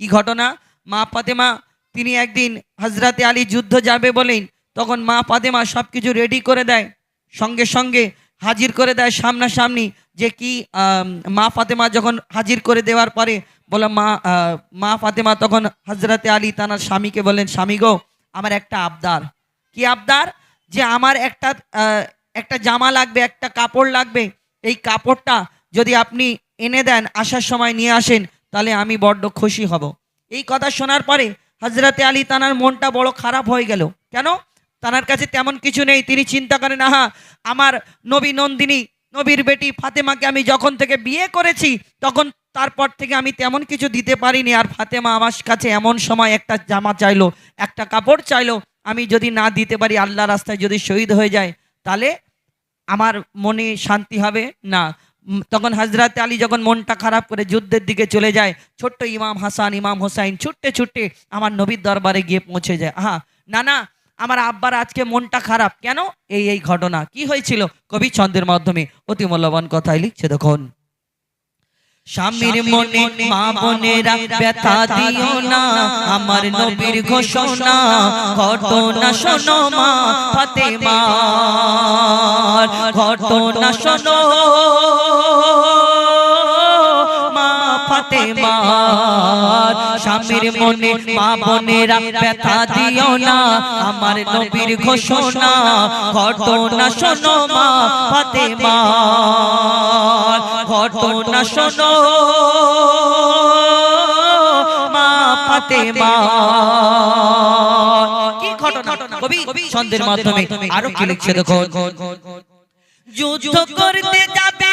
কি ঘটনা? মা ফাতেমা, তিনি একদিন হজরতে আলী যুদ্ধ যাবে বলেন, তখন মা ফাতেমা সব কিছু রেডি করে দেয়, সঙ্গে সঙ্গে হাজির করে দেয় সামনাসামনি যে কি মা ফাতেমা যখন হাজির করে দেওয়ার পরে বলে, মা মা ফাতেমা তখন হজরতে আলী তানার স্বামীকে বলেন স্বামী গো, আমার একটা আবদার। কি আবদার? যে আমার একটা একটা জামা লাগবে, একটা কাপড় লাগবে। এই কাপড়টা যদি আপনি এনে দেন, আসার সময় নিয়ে আসেন তাহলে আমি বড্ড খুশি হব। এই কথা শোনার পরে হজরতে আলী তানার মনটা বড় খারাপ হয়ে গেল। কেন? তানার কাছে তেমন কিছু নেই। তিনি চিন্তা করেন, আহা, আমার নবী নন্দিনী, নবীর বেটি ফাতেমাকে আমি যখন থেকে বিয়ে করেছি, তখন তারপর থেকে আমি তেমন কিছু দিতে পারিনি। আর ফাতেমা আমার কাছে এমন সময় একটা জামা চাইলো, একটা কাপড় চাইলো, আমি যদি না দিতে পারি আল্লাহ রাস্তায় যদি শহীদ হয়ে যায়, তাহলে আমার মনে শান্তি হবে? না। তখন হজরত আলী যখন মনটা খারাপ করে যুদ্ধের দিকে চলে যায় ছোট্ট ইমাম হাসান ইমাম হোসাইন ছুটতে ছুটতে আমার নবীর দরবারে গিয়ে পৌঁছে যায়। হ্যাঁ না না আমার আব্বার আজকে মনটা খারাপ। কেন? এই এই ঘটনা। কি হয়েছিল? কবি ছন্দের মাধ্যমে অতি মূল্যবান কথাই লিখছে দেখুন স্বামীর মনে মা বোনেরা ব্যথা দিও না। আমার নবীর ঘোষণা ঘটনা শোনো মা ফাতেমা। ঘটনা শোনো। ফাতেমা স্বামীর মনে মা বোনেরা ব্যথা দিও না। আমার নবীর ঘোষণা, ঘটনা শোনো মা ঘটনা শোনো মা ফাতেমা কি ঘটনা? কবি মাধ্যমে আরও কি লিখছে দেখো যুদ্ধ করতে যাবে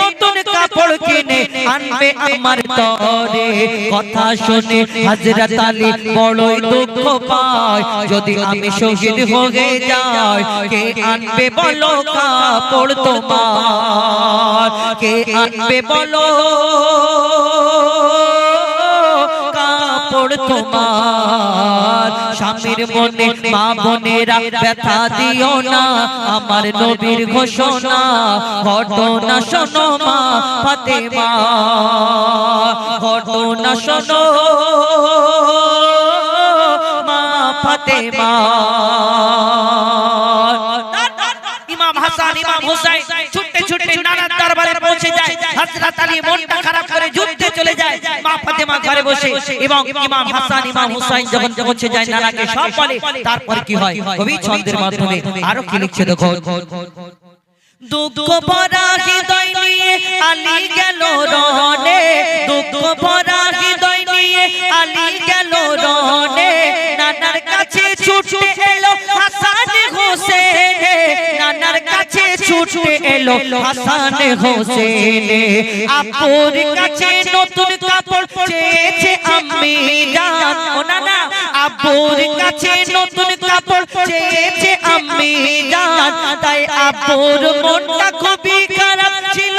নতুন কাপড় কিনে আনবে আমার তরে। কথা শুনে হযরত আলী বড়ই দুঃখ পায়। যদি আমি শহীদ হয়ে যাই কে আনবে বলো কাপড় তোমার? কে আনবে বলো কাপড় তোমার। স্বামীর মনে মা বোনেরা ব্যথা দিও না। আমার নবীর ঘোষণা ঘটনা শোনো মা ফাতেমা। ঘটনা শোনো মা ফাতেমা। ইমাম হাসান ইমাম হুসাইন ছুটতে ছুটতে নানার দরবারে পৌঁছে যায়। হযরত আলী মনটা খারাপ করে যুদ্ধে মা ফাতেমা ঘরে বসে এবং ইমাম হাসান ইমাম হুসাইন যখন পৌঁছে যায় নানাকে সব বলে তারপর কি হয়? কবি ছন্দের মাধ্যমে আরও কি লিখছে দেখো? দুঃখ? ভরা হৃদয় নিয়ে আলী গেল রনে দুঃখ ভরা হৃদয় নিয়ে আলী গেল রনে ছুটে এলো, হাসান হোসেন। আপুর কাছে নতুন কাপড় চেয়েছে আমি জান ও নানা আপুর কাছে নতুন কাপড় চেয়েছে আমি জান তাই আপুর মনটা খুবই খারাপ ছিল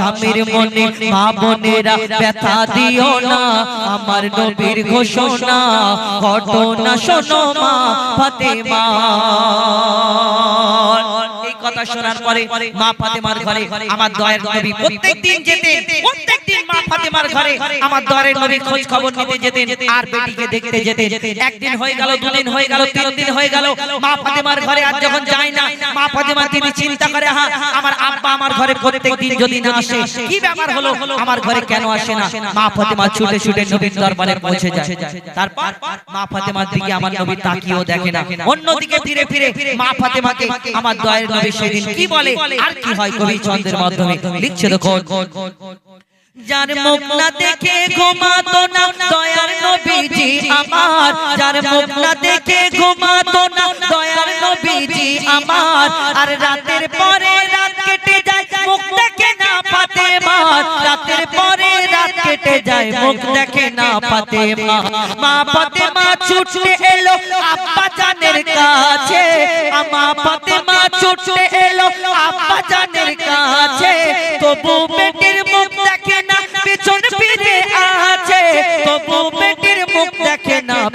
স্বামীর মনে মা বোনেরা ব্যথা দিও না। আমার নবীর ঘোষণা ঘটনা শোনো মা ফাতেমা। কথা কথা শোনার পরে মা ফাতেমার ঘরে আমার দয়ের নবী প্রত্যেকদিন যেতেন প্রত্যেকদিন মা ফাতেমার ঘরে আমার দয়ের নবী খোঁজ খবর নিতে যেতেন আর বেটিকে দেখতে যেতেন। একদিন হয়ে গেল দুদিন হয়ে গেল তিন দিন হয়ে গেল মা ফাতেমার ঘরে আর যখন যায় না মা ফাতেমা তিনি চিন্তা করে হ্যাঁ আমার আব্বা আমার ঘরে প্রত্যেকদিন যদি না আসে কি ব্যাপার হলো? আমার ঘরে কেন আসে না? মা ফাতেমা ছুটে ছুটে নবীর দরবারে পৌঁছে যায়। তারপর মা ফাতেমার দিকে আমার নবী তাকিয়েও দেখে না। অন্যদিকে ফিরে ফিরে মা ফাতেমাকে আমার দয়ের নবী সেদিন কি বলে? আর কি হয় কবি চন্দ্রের মাধ্যমে লিখছে দেখো যার মুখ না দেখে ঘুমাতো না দয়ার নবীজি আমার। যার মুখ না দেখে ঘুমাতো না দয়ার নবীজি আমার। আর রাতের পরে কেটে যায় মুখ দেখে না পাতে মা পাতে মা ছুটে এলো আব্বা জানের কাছে। মা পাতে মা ছুটে এলো আব্বা জানের কাছে। তবু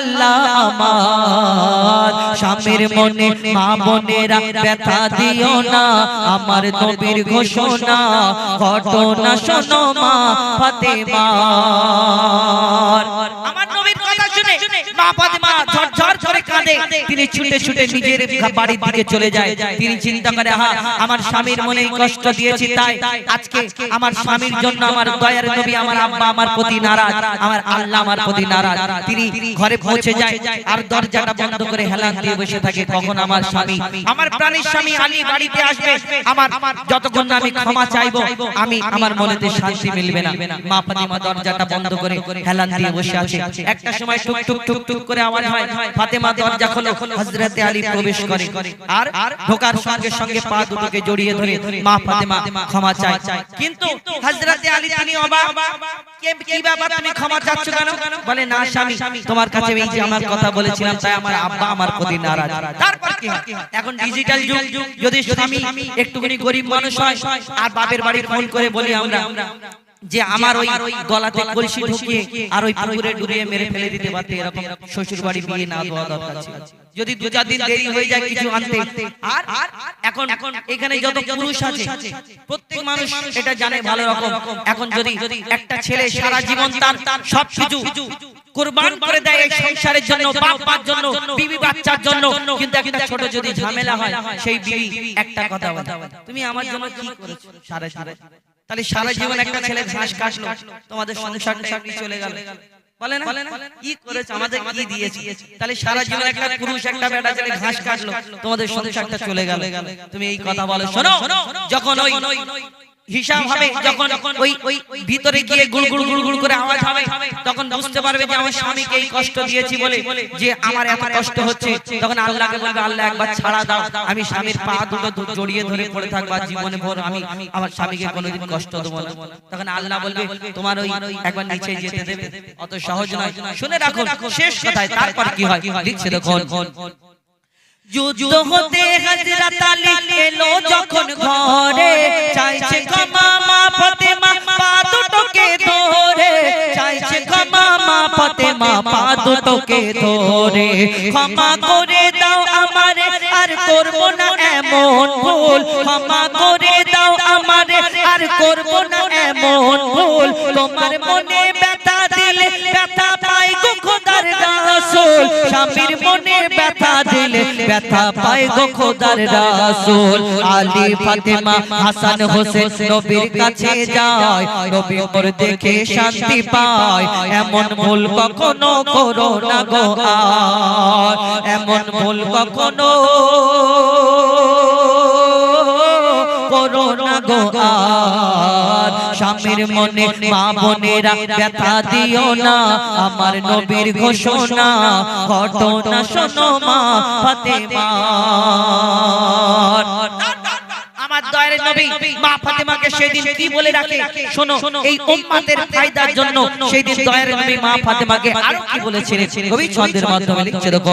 আল্লাহ আমার। স্বামীর মনে, মা বোনেরা ব্যথা দিও না। আমার নবীর ঘোষণা, ঘটনা শোনো মা ফাতেমার আমার মা ফাতেমা ঝরঝর করে কাঁদে। তিনি ছুটে ছুটে নিজের বাড়ির দিকে চলে যায়। তিনি চিন্তা করে আমার স্বামীর মনে কষ্ট দিয়েছি তাই। আজকে আমার স্বামীর জন্য আমার দয়ার নবী আমার আব্বা আমার প্রতি নারাজ। আমার আল্লাহ আমার প্রতি নারাজ। তিনি ঘরে পৌঁছে যায় আর দরজাটা বন্ধ করে হেলান দিয়ে বসে থাকে কখন আমার স্বামী। আমার প্রাণের স্বামী আলী বাড়িতে আসবে। আমার যতক্ষণ না আমি ক্ষমা চাইব আমি আমার মনেতে শান্তি মিলবে না মা ফাতিমা দরজাটা বন্ধ করে হেলান দিয়ে বসে আছে একটা সময় টুক টুক টুক টুক করে আওয়াজ হয় ফাতেমা দরজা খোলো হযরতে আলী প্রবেশ করে। আর ঢোকার সঙ্গে সঙ্গে পা দুটোকে জড়িয়ে ধরে। মা ফাতেমা ক্ষমা চায়। কিন্তু হযরতে আলী তিনি অবাক। কে- কি ব্যাপার তুমি ক্ষমা চাচ্ছ কেন? বলে না স্বামী তোমার কাছে এই যে আমার কথা বলেছিলাম তাই আমার আব্বা আমার প্রতি নারাজ। তারপর কি হয়? এখন ডিজিটাল যুগ। যদি স্বামী একটুখানি গরিব মানুষ হয় আর বাপের বাড়ি ফোন করে বলি আমরা যে আমার ওই গলাতে কলসি ঢুকিয়ে আর ওই পুকুরে ডুবিয়ে মেরে ফেলে দিতে পারতে এরকম শ্বশুর বাড়ি বিয়ে না দেওয়া দরকার ছিল। যদি দু চার দিন দেরি হয়ে যায় কিছু আনতে। আর এখন এখন এখানে যত পুরুষ আছে প্রত্যেক মানুষ এটা জানে ভালো রকম। এখন যদি একটা ছেলে সারা জীবন তার সব কিছু কোরবান করে দেয় এই সংসারের জন্য বাপ মার জন্য বিবি বাচ্চার জন্য। কিন্তু একটা ছোট যদি ঝামেলা হয় সেই বিবি একটা কথা বলে। তুমি আমার জন্য কি করেছ সারা জীবন তাহলে সারা জীবন একটা ছেলে ঘাস কাটলো তোমাদের সংসারটা চাকরি চলে গেল। বলে না? কি করেছে? আমাদের কি দিয়েছে? তাহলে সারা জীবন একটা পুরুষ একটা বেটা ছেলে ঘাস কাটলো। তোমাদের সংসারটা চলে গেল। তুমি এই কথা বলো শোনো। যখন ওই হিসাব হবে যখন ওই ওই ভিতরে গিয়ে করে আওয়াজ হবে তখন বুঝতে পারবে যে আমার স্বামীকে এই কষ্ট দিয়েছি বলে যে আমার এত কষ্ট হচ্ছে। তখন আল্লাহকে বলবে আল্লাহ একবার ছাড়া দাও। আমি স্বামীর পা দুটো জড়িয়ে ধরে পড়ে থাকব জীবনে। ভোর আমি আমার স্বামীকে কোনোদিন কষ্ট দেবো না। তখন আল্লাহ বলবে তোমার ওই একবার নিচে যেতে দেবে। অত সহজ নয়। শুনে রাখুন শেষ কথায় তারপর কি হয়? লিখছে দেখুন যুদ্ধ হতে আলী এলো যখন ঘরে। চাইছে ক্ষমা মা ফাতেমা পা দুটোকে ধরে। চাইছে ক্ষমা মা ফাতেমা পা দুটোকে ধরে। ক্ষমা করে দাও আমারে আর করব না এমন ভুল। ক্ষমা করে দাও আমারে আর করব না এমন ভুল। তোমার মনে স্বামীর মনে ব্যথা দিলে ব্যথা পাই গো খোদার রাসূল। আলী, ফাতেমা, হাসান, হোসেন নবীর কাছে যায়, নবী ওর দেখে শান্তি পায়। এমন ভুল কখনো করো না গো এমন ভুল কখনো করো না গো আর। স্বামীর মনে মা বোনেরা ব্যথা দিও না। আমার নবীর ঘোষণা ঘটনা শোনো মা ফাতেমা। আমার দয়ার নবী মা ফাতেমাকে সেদিন কি বলে রাখে? শোনো এই উম্মাতের ফায়দার জন্য সেদিন দয়ার নবী মা ফাতেমাকে আরও কি বলেছিলেন? কবি ছন্দের মাধ্যমে লিখছে দেখো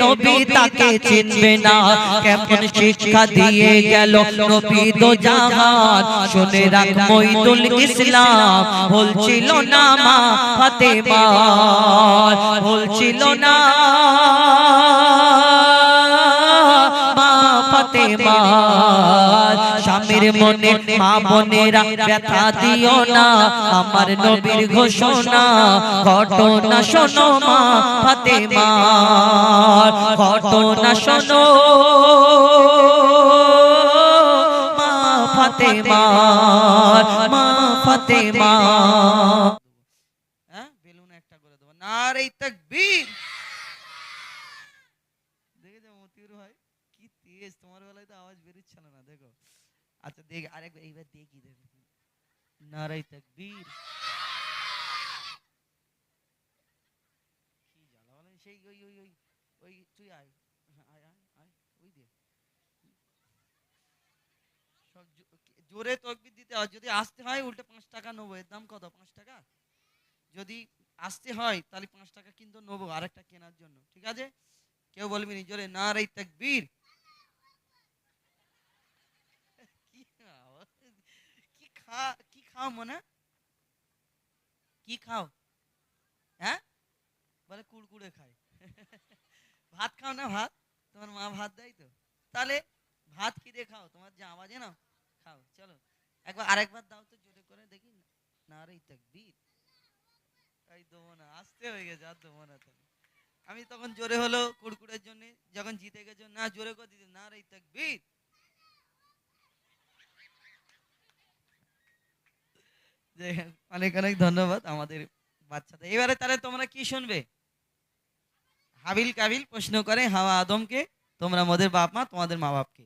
নবী তাকে চিনবে না। কেমন শিক্ষা দিয়ে গেল নবী তো জাহান। শুনে রাখ মইদুল ইসলাম। বলছিল না মা ফাতেমা। বলছিল না মা ফাতেমা। স্বামীর মনে মা বোনেরা ব্যথা দিও না আমার নবীর ঘোষণা ঘটনা শোনো মা ফাতেমা ঘটনা শোনো মা ফাতেমা মা ফাতেমা। হ্যাঁ বেলুন একটা করে দেবো। নারে তাকবীর দেখে যাও মতিউর ভাই কি তেজ তোমার বেলায় তো আওয়াজ বেরোচ্ছে না দেখো আচ্ছা এইবার দেখি নারাই কি জ্বালা সেই ওই ওই ওই ওই তুই আয় দে সব জোরে তকবির দিতে হয় যদি আসতে হয় উল্টে পাঁচ টাকা নেব এর দাম কত পাঁচ টাকা যদি আসতে হয় তাহলে পাঁচ টাকা কিন্তু নেব আরেকটা কেনার জন্য ঠিক আছে কেউ বলবি নি জোরে না রে তাকবীর কি খাও? কি কি খাও মনে? কি খাও? হ্যাঁ? বলে কুড়কুড়ে খাই। ভাত খাও না ভাত? তোমার মা ভাত দেয় তো। তাহলে ভাত কি দিয়ে খাও, তোমার যে আওয়াজে না খাও, চলো। একবার, আরেকবার দাও তো জোরে করে, দেখি। না রে তাকবীর এই দেবো না, আসতে হয়ে গেছে, আর দেবো না তাহলে। আমি তখন জোরে হলো কুড়কুড়ের জন্য, যখন জিতে গেছো, না, জোরে করে দিতে, না রে তাকবীর হোক, অনেক অনেক ধন্যবাদ আমাদের বাচ্চাদের। এবারে তাহলে তোমরা কি শুনবে? হাবিল কাবিল প্রশ্ন করে হাওয়া আদমকে তোমরা মোদের বাপ মা তোমাদের মা বাপকে।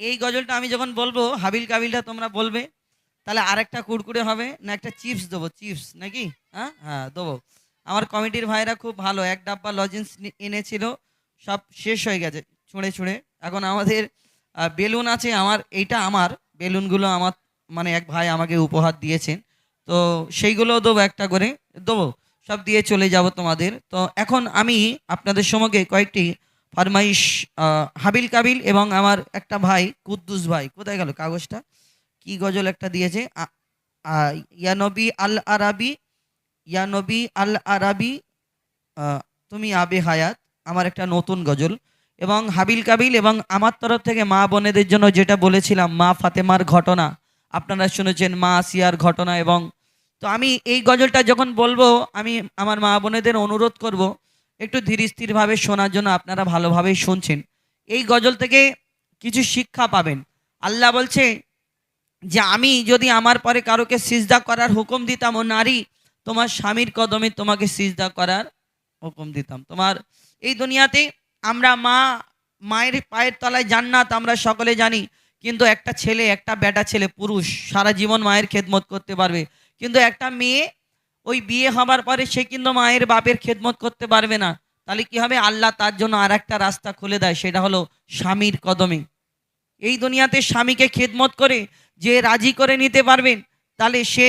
এই গজলটা আমি যখন বলব হাবিল কাবিলটা তোমরা বলবে তাহলে আরেকটা কুড়কুড়ে হবে না একটা চিপস দেবো চিপস নাকি? হ্যাঁ? হ্যাঁ দেবো। আমার কমিটির ভাইরা খুব ভালো এক ডাব্বা লজেন্স এনেছিল সব শেষ হয়ে গেছে ছুঁড়ে ছুঁড়ে। এখন আমাদের বেলুন আছে আমার এইটা আমার বেলুনগুলো আমার মানে এক ভাই আমাকে উপহার দিয়েছেন। তো সেইগুলো দেবো একটা করে। দেবো, সব দিয়ে চলে যাব তোমাদের। তো এখন আমি আপনাদের সঙ্গে কয়েকটি ফরমাইশ হাবিল কাবিল এবং আমার একটা ভাই, কুদ্দুস ভাই। কোথায় গেল কাগজটা? কি গজল একটা দিয়েছে? আ- আ- ইয়া নবী আল আরাবি, ইয়া নবী আল আরাবি তুমি আবে হায়াত, আমার একটা নতুন গজল। এবং হাবিল কাবিল এবং আমার তরফ থেকে মা বোনেদের জন্য যেটা বলেছিলাম, মা ফাতেমার ঘটনা আপনারা শুনেছেন মা আসিয়ার ঘটনা এবং তো আমি এই গজলটা যখন বলব, আমি আমার মা বোনেদের অনুরোধ করব, একটু ধীর স্থিরভাবে শোনার জন্য আপনারা ভালোভাবেই শুনছেন। এই গজল থেকে কিছু শিক্ষা পাবেন। আল্লাহ বলছে যে, আমি যদি আমার পরে কারোকে সিজদা করার হুকুম দিতাম, ও নারী, তোমার স্বামীর কদমে তোমাকে সিজদা করার হুকুম দিতাম। তোমার এই দুনিয়াতে আমরা মা, মায়ের পায়ের তলায় জান্নাত আমরা সকলে জানি। কিন্তু একটা ছেলে, একটা বেটা ছেলে, পুরুষ, সারা জীবন মায়ের খেদমত করতে পারবে। কিন্তু একটা মেয়ে, ওই বিয়ে হবার পরে সে কিন্তু মায়ের বাপের খেদমত করতে পারবে না। তাহলে কি হবে? আল্লাহ তার জন্য আর একটা রাস্তা খুলে দেয়, সেটা হলো স্বামীর কদমে। এই দুনিয়াতে স্বামীকে খেদমত করে যে রাজি করে নিতে পারবেন তাহলে সে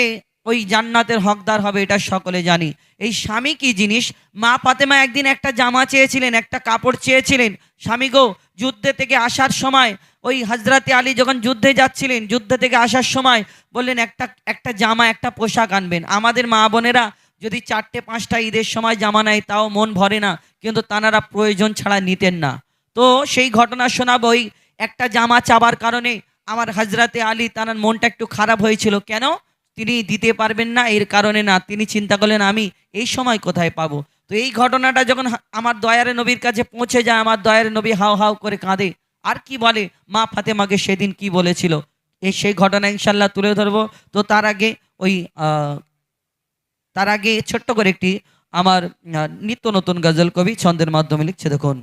ওই জান্নাতের হকদার হবে, এটা সকলে জানি। এই স্বামী কি জিনিস? মা ফাতেমা একদিন একটা জামা চেয়েছিলেন, একটা কাপড় চেয়েছিলেন। স্বামী গো যুদ্ধে থেকে আসার সময়, ওই হজরতে আলী যখন যুদ্ধে যাচ্ছিলেন, যুদ্ধ থেকে আসার সময় বললেন, একটা একটা জামা, একটা পোশাক আনবেন। আমাদের মা বোনেরা যদি চারটে, পাঁচটা ঈদের সময় জামা নেয়, তাও মন ভরে না। কিন্তু তানারা প্রয়োজন ছাড়া নিতেন না। তো সেই ঘটনা শোনাবো ওই একটা জামা চাবার কারণে আমার হজরতে আলী তার মনটা একটু খারাপ হয়েছিল। কেন? তিনি দিতে পারবেন না, এর কারণে না। তিনি চিন্তা করলেন, আমি এই সময় কোথায় পাবো? তো এই ঘটনাটা যখন আমার দয়ারে নবীর কাছে পৌঁছে যায়, আমার দয়ারে নবী হাও হাও করে কাঁদে। আর কি বলে? মা ফাতেমাকে সেদিন কি বলেছিল? এই সেই ঘটনা ইনশাল্লাহ তুলে ধরবো। তো তার আগে ওই তার আগে ছোট্ট করে একটি আমার নিত্য নতুন গজল কবি ছন্দের মাধ্যমে লিখছে, দেখুন।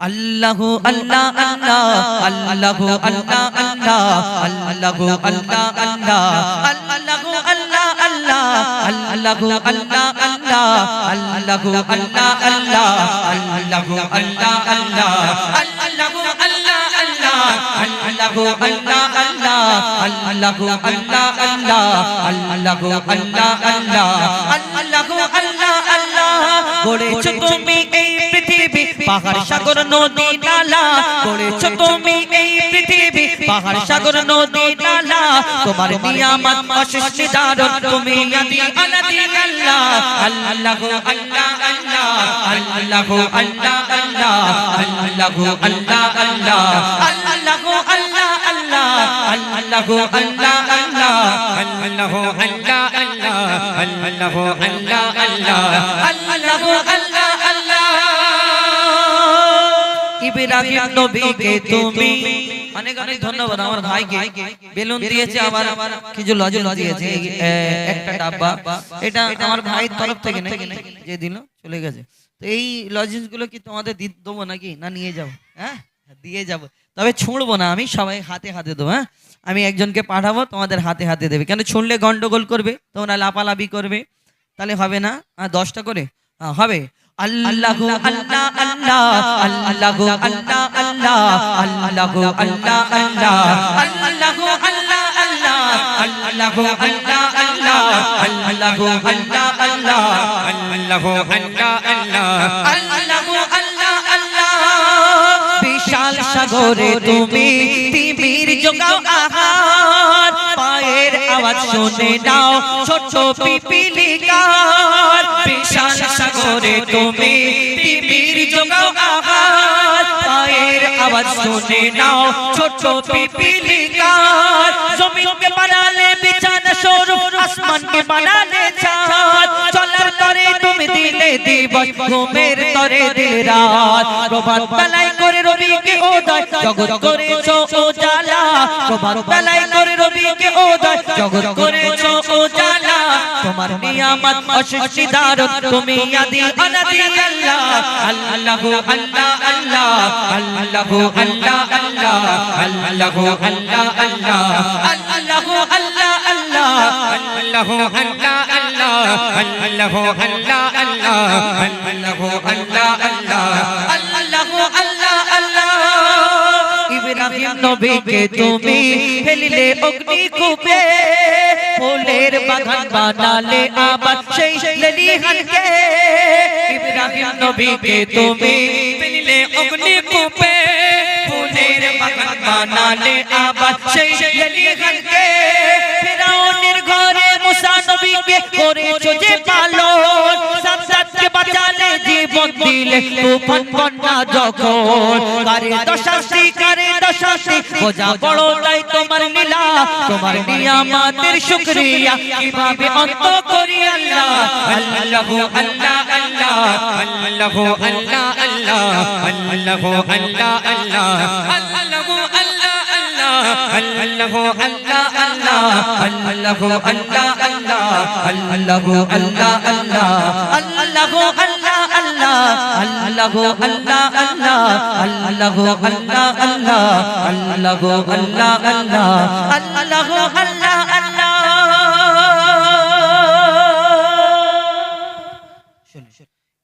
আল্লাহ আল্লাহ আল্লাহু, আল্লাহ আল্লাহ আল্লাহু, আল্লাহ আল্লাহ আল্লাহ আল্লাহ আল্লাহু, আল্লাহ আল্লাহ, আল্লাহু আল্লাহ আল্লাহ আল্লাহু, আল্লাহ আল্লাহ, আল্লাহু আল্লাহ আল্লাহ আল্লাহু, আল্লাহ আল্লাহ, আল্লাহু আল্লাহ আল্লাহ আল্লাহু আল্লাহ আল্লাহ আল্লাহু আল্লাহ গড়েছো তুমি এই পৃথিবী, পাহাড়, সাগর, নদী, নালা গড়েছো তুমি এই পৃথিবী পাহাড় সাগর নদী নালা তোমার নিয়ামত অশেষ নিদারণ তুমি আদি আল্লাহ আল্লাহ আল্লাহু আল্লাহ আল্লাহ আল্লাহু আল্লাহ আল্লাহ আল্লাহু আল্লাহ আল্লাহ আল্লাহু আল্লাহ আল্লাহ আল্লাহু আল্লাহ আল্লাহ আল্লাহু আল্লাহ আল্লাহ আল্লাহু আল্লাহ আল্লাহ ইব্রাহিম নবীকে তুমি অনেক অনেক ধন্যবাদ আমার ভাইকে। বেলুন দিয়েছে আবার কিছু লজেন্স দিয়েছে। একটা ডাব্বা। এটা আমার ভাইয়ের তরফ থেকে নাকি? যে দিল চলে গেছে। তো এই লজেন্সগুলো কি তোমাদের দি- দেবো নাকি? না নিয়ে যাব? হ্যাঁ? দিয়ে যাব। তবে ছুঁড়বো না আমি সবাই হাতে হাতে দেবো হ্যাঁ? আমি একজনকে পাঠাবো তোমাদের হাতে হাতে দেবে। কেন ছুঁড়লে গন্ডগোল করবে তোমরা লাপালাপি করবে। তাহলে হবে না? আর দশটা করে? হ্যাঁ, হবে। আল্লাহু আল্লাহ আল্লাহ আল্লাহু আল্লাহ আল্লাহ আল্লাহু আল্লাহ আল্লাহ আল্লাহু আল্লাহ আল্লাহ আল্লাহু আল্লাহ আল্লাহ আল্লাহু আল্লাহ আল্লাহ আল্লাহু বিশাল সাগরে তুমি তিমির যোগাও আহার পায়ের আওয়াজ শুনে নাও ছোট পিপিলিকার বিশাল সাগরে তুমি তিমির যোগাও আহার। পায়ের আওয়াজ শুনে নাও ছোট পিপিলিকার জমিনকে বানালে বিছানা সরু, আসমানকে বানালে চাঁদ চলার তরে তুমি দিলে দিবস, ঘুমের তরে দিল রাত। প্রভাত বেলায় করে রবিকে ওদয় জগৎ করেছ উজালা। প্রভাত বেলায় করে রবিকে ওদয় জগৎ করেছ উজালা। তোমার নিয়ামত অশেষ নিদারণ তুমি আদি অনাদি আল্লাহ। আল্লাহু আল্লাহ আল্লাহ, আল্লাহু আল্লাহ আল্লাহ, আল্লাহু আল্লাহ আল্লাহ, আল্লাহু আল্লাহ আল্লাহ, আল্লাহু আল্লাহ আল্লাহ, আল্লাহু, আল্লাহ আল্লাহ। আল্লাহু আল্লাহ আল্লাহ আল্লাহু আল্লাহ আল্লাহ ইব্রাহিম নবীকে তুমি ফেলিলে অগ্নি কূপে, ফুলের বাগান বানালে আবার সেই লেলিহানকে। ইব্রাহিম নবীকে তুমি ফেলিলে অগ্নি কূপে, ফুলের বাগান বানালে আবার সেই লেলিহানকে। নবীকে করেছ যে পালন। সাতকে বাঁচালে জীবন দিলে তুফান বন্যা যখন কারে দশাসি কারে দশাসি বোঝা বড় তাই তোমার লীলা। তোমার নিয়ামতের শুকরিয়া কীভাবে অন্ত করি আল্লাহ? আল্লাহ আল্লাহু আল্লাহ আল্লাহ আল্লাহু আল্লাহ আল্লাহ আল্লাহু আল্লাহ।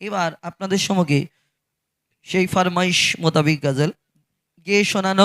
এবার আপনাদের সমকে সেই ফরমাইশ মোতাবিক গজল গিয়ে শোনানো